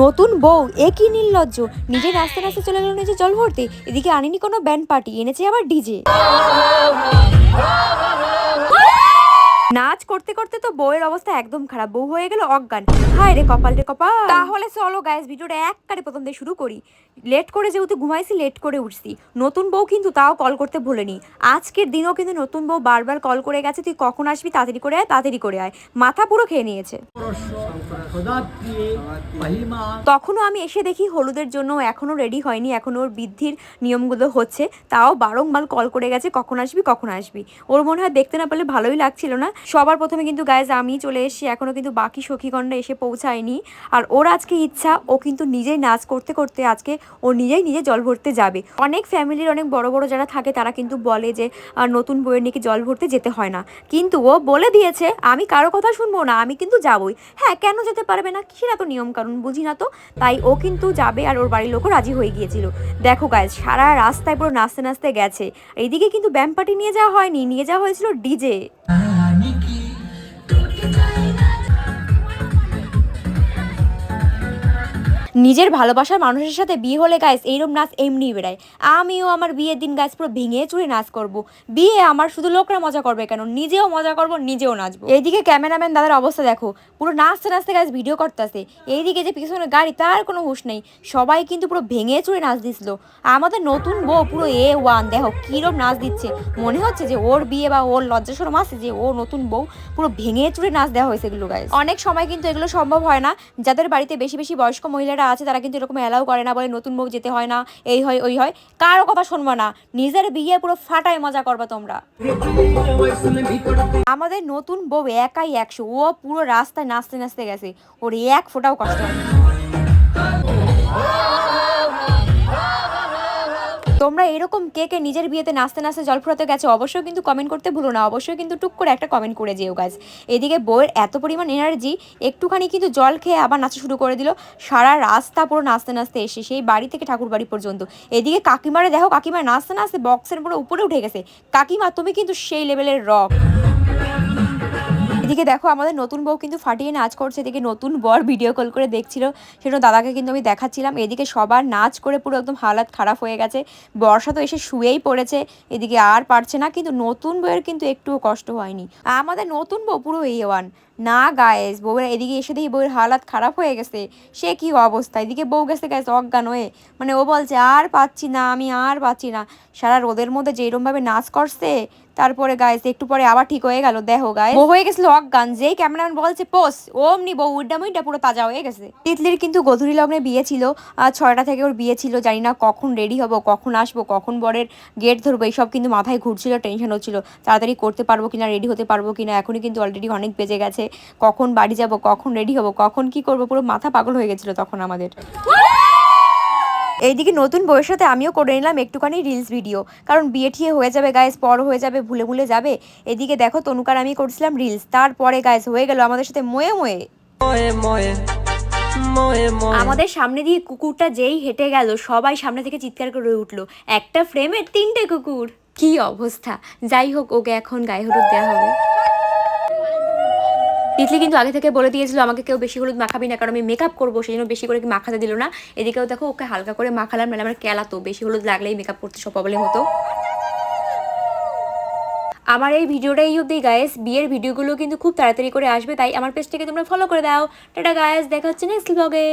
নতুন বউ এ কি নির্লজ্জ। নিজে নাচতে নাচতে চলে গেল নিজে জল ভরতে। এদিকে আনেনি কোনো ব্যান্ড পার্টি, এনেছে আবার ডিজে। নাচ করতে করতে তো বউয়ের অবস্থা একদম খারাপ। বউ হয়ে গেল অজ্ঞান। হায় রে কপাল রে কপাল। তাহলে চলো গাইস ভিডিওটা একবারে প্রথম দিয়ে শুরু করি। লেট করে যেহেতু ঘুমাইছি লেট করে উঠছি। নতুন বউ কিন্তু তাও কল করতে ভুলেনি। আজকের দিনও কিন্তু নতুন বউ বারবার কল করে গেছে, তুই কখন আসবি, তাড়াতাড়ি করে আয়, তাড়াতাড়ি করে আয়। মাথা পুরো খেয়ে নিয়েছে। তখনও আমি এসে দেখি হলুদের জন্য এখনও রেডি হয়নি এখনও ওর বৃদ্ধির নিয়মগুলো হচ্ছে। তাও বারংবার কল করে গেছে, কখন আসবি কখন আসবি। ওর মনে হয় দেখতে না পেলে ভালোই লাগছিল না। সবার প্রথমে কিন্তু গায়েজ আমি চলে এসেছি এখনও কিন্তু বাকি সখীগণরা এসে পৌঁছায়নি। আর ওর আজকে ইচ্ছা, ও কিন্তু নিজেই নাচ করতে করতে আজকে ও নিজেই নিজে জল ভরতে যাবে। অনেক ফ্যামিলির অনেক বড় বড় যারা থাকে, তারা কিন্তু বলে যে নতুন বইয়ের নাকি জল ভরতে যেতে হয় না। কিন্তু ও বলে দিয়েছে, আমি কারও কথা শুনব না, আমি কিন্তু যাবই। হ্যাঁ কেন যেতে পারবে না? কিসের এত নিয়ম কারণ বুঝি না তো? তাই ও কিন্তু যাবে আর ওর বাড়ির লোকও রাজি হয়ে গিয়েছিল। দেখো গাইজ সারা রাস্তায় পুরো নাচতে নাচতে গেছে। এইদিকে কিন্তু ব্যাম্প পার্টি নিয়ে যাওয়া হয়নি, নিয়ে যাওয়া হয়েছিল ডিজে। নিজের ভালোবাসার মানুষের সাথে বিয়ে হলে গাইস এইরকম নাচ এমনি বেড়ায়। আমিও আমার বিয়ের দিন গাইস পুরো ভেঙে চুরে নাচ করব। বিয়ে আমার শুধু লোকরা মজা করবে কেন? নিজেও মজা করব, নিজেও নাচবো। এইদিকে ক্যামেরাম্যান দাদার অবস্থা দেখো, পুরো নাচতে নাচতে গাইস ভিডিও করতেছে। এইদিকে যে পিছনে গাড়ি, তার কোনো হুশ নেই। সবাই কিন্তু পুরো ভেঙে চুরে নাচ দিছিল। আমাদের নতুন বউ পুরো এ ওয়ান দেখো কিরম নাচ দিচ্ছে। মনে হচ্ছে যে ওর বিয়ে বা ওর লজ্জা সরম আছে যে ও নতুন বউ পুরো ভেঙে চুরে নাচ দেওয়া হয়েছে এগুলো গাইস অনেক সময় কিন্তু এগুলো সম্ভব হয় না। যাদের বাড়িতে বেশি বেশি বয়স্ক মহিলারা আছে, তারা কিন্তু এরকম অ্যালাউ করে না, বলে নতুন বউ যেতে হয় না, এই হয়, ওই হয়। কারও কথা শুনব না। নিজের বিয়ে পুরো ফাটায় মজা করবা তোমরা। আমাদের নতুন বউ একাই একশো, ও পুরো রাস্তায় নাচতে নাচতে গেছে। ওর এক ফোটাও কষ্ট হয়নি তোমরা এরকম কে কে নিজের বিয়েতে নাচতে নাচতে জল ফুরাতে গেছে, অবশ্যই কিন্তু কমেন্ট করতে ভুলো না। অবশ্যই কিন্তু টুক করে একটা কমেন্ট করে যেও গাছ এদিকে বইয়ের এত পরিমাণ এনার্জি একটুখানি কিন্তু জল খেয়ে আবার নাচা শুরু করে দিল। সারা রাস্তা পুরো নাচতে নাচতে এসে সেই বাড়ি থেকে ঠাকুর বাড়ি পর্যন্ত। এদিকে কাকিমারে দেখো, কাকিমা নাচতে নাচতে বক্সের পুরো উপরে উঠে গেছে। কাকিমা, তুমি কিন্তু সেই লেভেলের রক এদিকে দেখো আমাদের নতুন বউ কিন্তু ফাটিয়ে নাচ করছে, এদিকে নতুন বর ভিডিও কল করে দেখছিল সেটা দাদাকে কিন্তু আমি দেখাচ্ছিলাম। এদিকে সবার নাচ করে পুরো একদম হালাত খারাপ হয়ে গেছে, বর্ষা তো এসে শুয়েই পড়েছে, এদিকে আর পারছে না, কিন্তু নতুন বউয়ের কিন্তু একটুও কষ্ট হয়নি। আমাদের নতুন বউ পুরো এই ওয়ান না গায়েস বউয়ের এদিকে এসে দেখি বউয়ের হালাত খারাপ হয়ে গেছে। সে কি অবস্থা? এদিকে বউ গেছে গায়েস অজ্ঞান হয়ে। মানে ও বলছে, আর পাচ্ছি না, আমি আর পাচ্ছি না। সারা রোদের মধ্যে যেরমভাবে নাচ করছে, তারপরে গাইস একটু পরে আবার ঠিক হয়ে গেল। দেখো গায়ে বউ হয়ে গেছিল অজ্ঞান। যেই ক্যামেরাম্যান বলছে, পোস ওমনি বউ, উড্ডা মুইডা পুরো তাজা হয়ে গেছে। তিতলির কিন্তু গধুরি লগ্নে বিয়ে ছিল। আর ছয়টা থেকে ওর বিয়ে ছিল। জানি না কখন রেডি হব, কখন আসব, কখন বরের গেট ধরবো, এইসব কিন্তু মাথায় ঘুরছিল টেনশন হচ্ছিল। তাড়াতাড়ি করতে পারব কিনা রেডি হতে পারব কিনা, এখনই কিন্তু অলরেডি অনেক বেজে গেছে। কখন বাড়ি যাব কখন রেডি হব কখন কি করব পুরো মাথা পাগল হয়ে গেছিল তখন আমাদের। এইদিকে নতুন বইয়ের সাথে আমিও করে নিলাম একটুখানি রিলস ভিডিও কারণ বিয়ে ঠিয়ে হয়ে যাবে গায়েস পর হয়ে যাবে ভুলে ভুলে যাবে। এদিকে দেখো তনুকার আমি করছিলাম রিলস তারপরে গায়েস হয়ে গেল আমাদের সাথে ময়ে ময়ে। আমাদের সামনে দিয়ে কুকুরটা যেই হেঁটে গেল সবাই সামনে থেকে চিৎকার করে উঠল। একটা ফ্রেমে তিনটে কুকুর। কি অবস্থা? যাই হোক ওকে এখন গায়ে হলুদ দেওয়া হবে। তিতলি কিন্তু আগে থেকে বলে দিয়েছিল, আমাকে কেউ বেশি হলুদ মাখাবি না, কারণ আমি মেকআপ করব, সেই জন্য বেশি করে মাখাতে দিল না। এদিকেও দেখো, ওকে হালকা করে মাখালাম মানে আমার কেলা তো বেশি হলুদ লাগলেই মেকআপ করতে সব প্রবলেম হতো। আমার এই ভিডিওটাই অব্দি গায়েস বিয়ের ভিডিওগুলো কিন্তু খুব তাড়াতাড়ি করে আসবে, তাই আমার পেজটাকে তোমরা ফলো করে দাও। টাটা গায়েস দেখা হচ্ছে নেক্সট ব্লগে